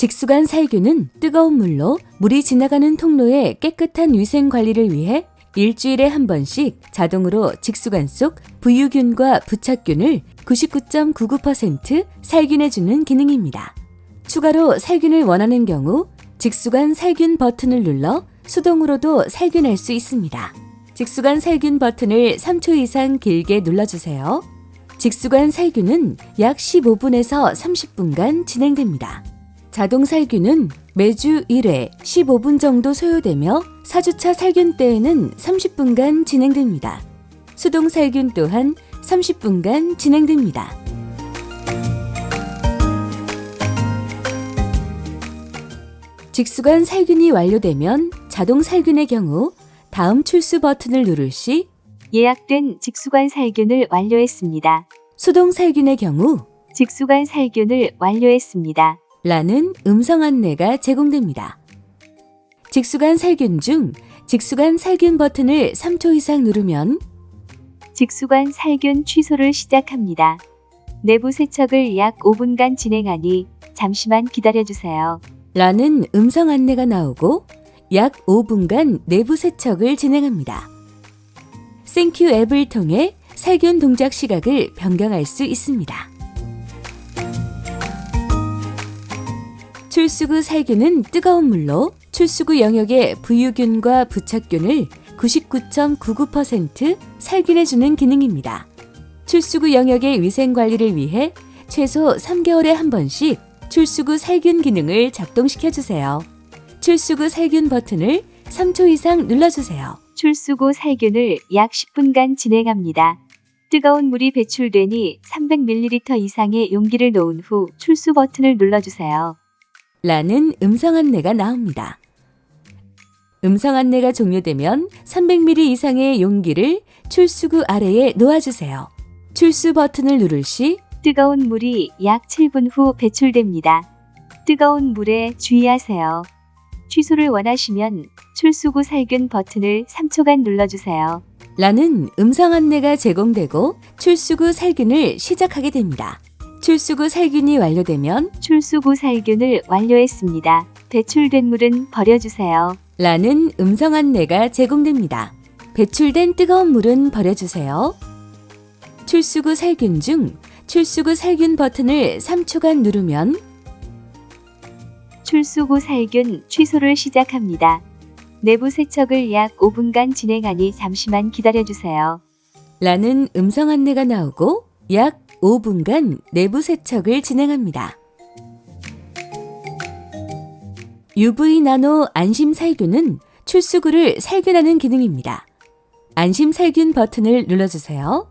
직수관 살균은 뜨거운 물로 물이 지나가는 통로의 깨끗한 위생 관리를 위해 일주일에 한 번씩 자동으로 직수관 속 부유균과 부착균을 99.99% 살균해주는 기능입니다. 추가로 살균을 원하는 경우 직수관 살균 버튼을 눌러 수동으로도 살균할 수 있습니다. 직수관 살균 버튼을 3초 이상 길게 눌러주세요. 직수관 살균은 약 15분에서 30분간 진행됩니다. 자동 살균은 매주 1회 15분 정도 소요되며 4주차 살균 때에는 30분간 진행됩니다. 수동 살균 또한 30분간 진행됩니다. 직수관 살균이 완료되면 자동 살균의 경우 다음 출수 버튼을 누를 시 예약된 직수관 살균을 완료했습니다. 수동 살균의 경우 직수관 살균을 완료했습니다. 라는 음성 안내가 제공됩니다. 직수관 살균 중 직수관 살균 버튼을 3초 이상 누르면 직수관 살균 취소를 시작합니다. 내부 세척을 약 5분간 진행하니 잠시만 기다려주세요. 라는 음성 안내가 나오고 약 5분간 내부 세척을 진행합니다. 생큐 앱을 통해 살균 동작 시각을 변경할 수 있습니다. 출수구 살균은 뜨거운 물로 출수구 영역의 부유균과 부착균을 99.99% 살균해주는 기능입니다. 출수구 영역의 위생 관리를 위해 최소 3개월에 한 번씩 출수구 살균 기능을 작동시켜 주세요. 출수구 살균 버튼을 3초 이상 눌러주세요. 출수구 살균을 약 10분간 진행합니다. 뜨거운 물이 배출되니 300ml 이상의 용기를 놓은 후 출수 버튼을 눌러주세요. 라는 음성 안내가 나옵니다. 음성 안내가 종료되면 300ml 이상의 용기를 출수구 아래에 놓아주세요. 출수 버튼을 누를 시 뜨거운 물이 약 7분 후 배출됩니다. 뜨거운 물에 주의하세요. 취소를 원하시면 출수구 살균 버튼을 3초간 눌러주세요. 라는 음성 안내가 제공되고 출수구 살균을 시작하게 됩니다. 출수구 살균이 완료되면 출수구 살균을 완료했습니다. 배출된 물은 버려주세요. 라는 음성 안내가 제공됩니다. 배출된 뜨거운 물은 버려주세요. 출수구 살균 중 출수구 살균 버튼을 3초간 누르면 출수구 살균 취소를 시작합니다. 내부 세척을 약 5분간 진행하니 잠시만 기다려주세요. 라는 음성 안내가 나오고 약 5분간 내부 세척을 진행합니다. UV 나노 안심 살균은 출수구를 살균하는 기능입니다. 안심 살균 버튼을 눌러주세요.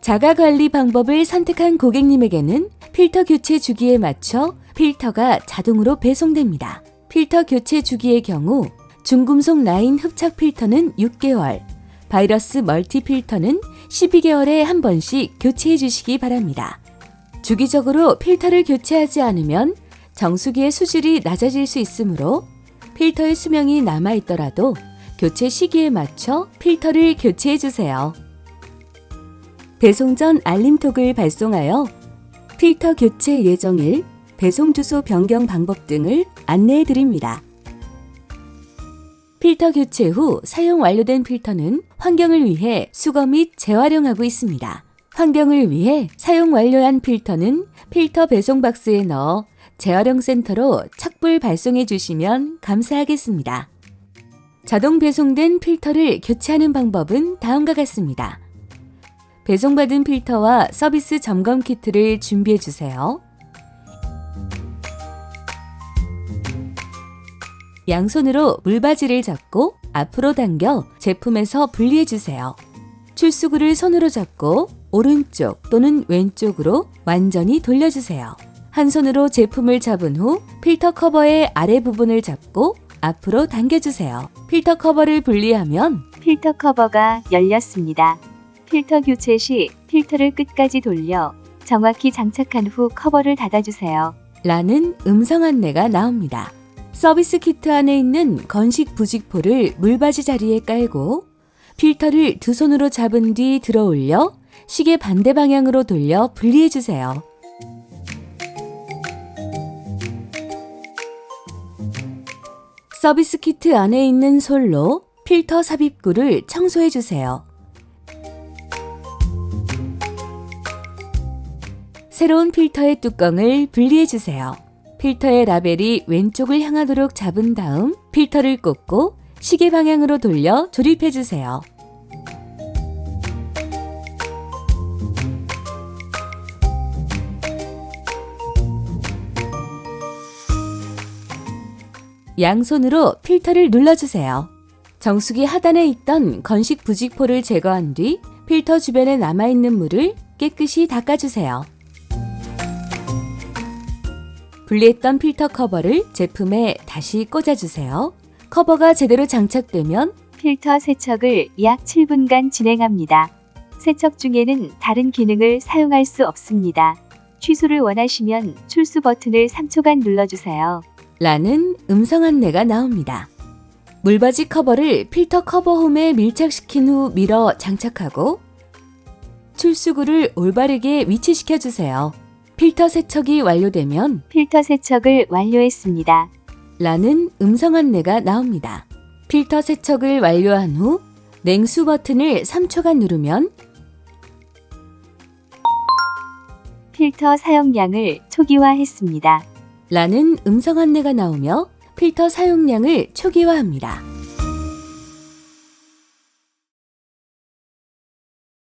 자가 관리 방법을 선택한 고객님에게는 필터 교체 주기에 맞춰 필터가 자동으로 배송됩니다. 필터 교체 주기의 경우 중금속 라인 흡착 필터는 6개월, 바이러스 멀티 필터는 12개월에 한 번씩 교체해 주시기 바랍니다. 주기적으로 필터를 교체하지 않으면 정수기의 수질이 낮아질 수 있으므로 필터의 수명이 남아 있더라도 교체 시기에 맞춰 필터를 교체해 주세요. 배송 전 알림톡을 발송하여 필터 교체 예정일, 배송 주소 변경 방법 등을 안내해 드립니다. 필터 교체 후 사용 완료된 필터는 환경을 위해 수거 및 재활용하고 있습니다. 환경을 위해 사용 완료한 필터는 필터 배송 박스에 넣어 재활용 센터로 착불 발송해 주시면 감사하겠습니다. 자동 배송된 필터를 교체하는 방법은 다음과 같습니다. 배송받은 필터와 서비스 점검 키트를 준비해 주세요. 양손으로 물바지를 잡고 앞으로 당겨 제품에서 분리해 주세요. 출수구를 손으로 잡고 오른쪽 또는 왼쪽으로 완전히 돌려주세요. 한 손으로 제품을 잡은 후 필터 커버의 아래 부분을 잡고 앞으로 당겨주세요. 필터 커버를 분리하면 필터 커버가 열렸습니다. 필터 교체 시 필터를 끝까지 돌려 정확히 장착한 후 커버를 닫아주세요. 라는 음성 안내가 나옵니다. 서비스 키트 안에 있는 건식 부직포를 물바지 자리에 깔고 필터를 두 손으로 잡은 뒤 들어 올려 시계 반대 방향으로 돌려 분리해 주세요. 서비스 키트 안에 있는 솔로 필터 삽입구를 청소해 주세요. 새로운 필터의 뚜껑을 분리해 주세요. 필터의 라벨이 왼쪽을 향하도록 잡은 다음 필터를 꽂고 시계 방향으로 돌려 조립해 주세요. 양손으로 필터를 눌러주세요. 정수기 하단에 있던 건식 부직포를 제거한 뒤 필터 주변에 남아있는 물을 깨끗이 닦아주세요. 분리했던 필터 커버를 제품에 다시 꽂아주세요. 커버가 제대로 장착되면 필터 세척을 약 7분간 진행합니다. 세척 중에는 다른 기능을 사용할 수 없습니다. 취소를 원하시면 출수 버튼을 3초간 눌러주세요. 라는 음성 안내가 나옵니다. 물바지 커버를 필터 커버 홈에 밀착시킨 후 밀어 장착하고 출수구를 올바르게 위치시켜 주세요. 필터 세척이 완료되면 필터 세척을 완료했습니다. 라는 음성 안내가 나옵니다. 필터 세척을 완료한 후 냉수 버튼을 3초간 누르면 필터 사용량을 초기화했습니다. 라는 음성 안내가 나오며 필터 사용량을 초기화합니다.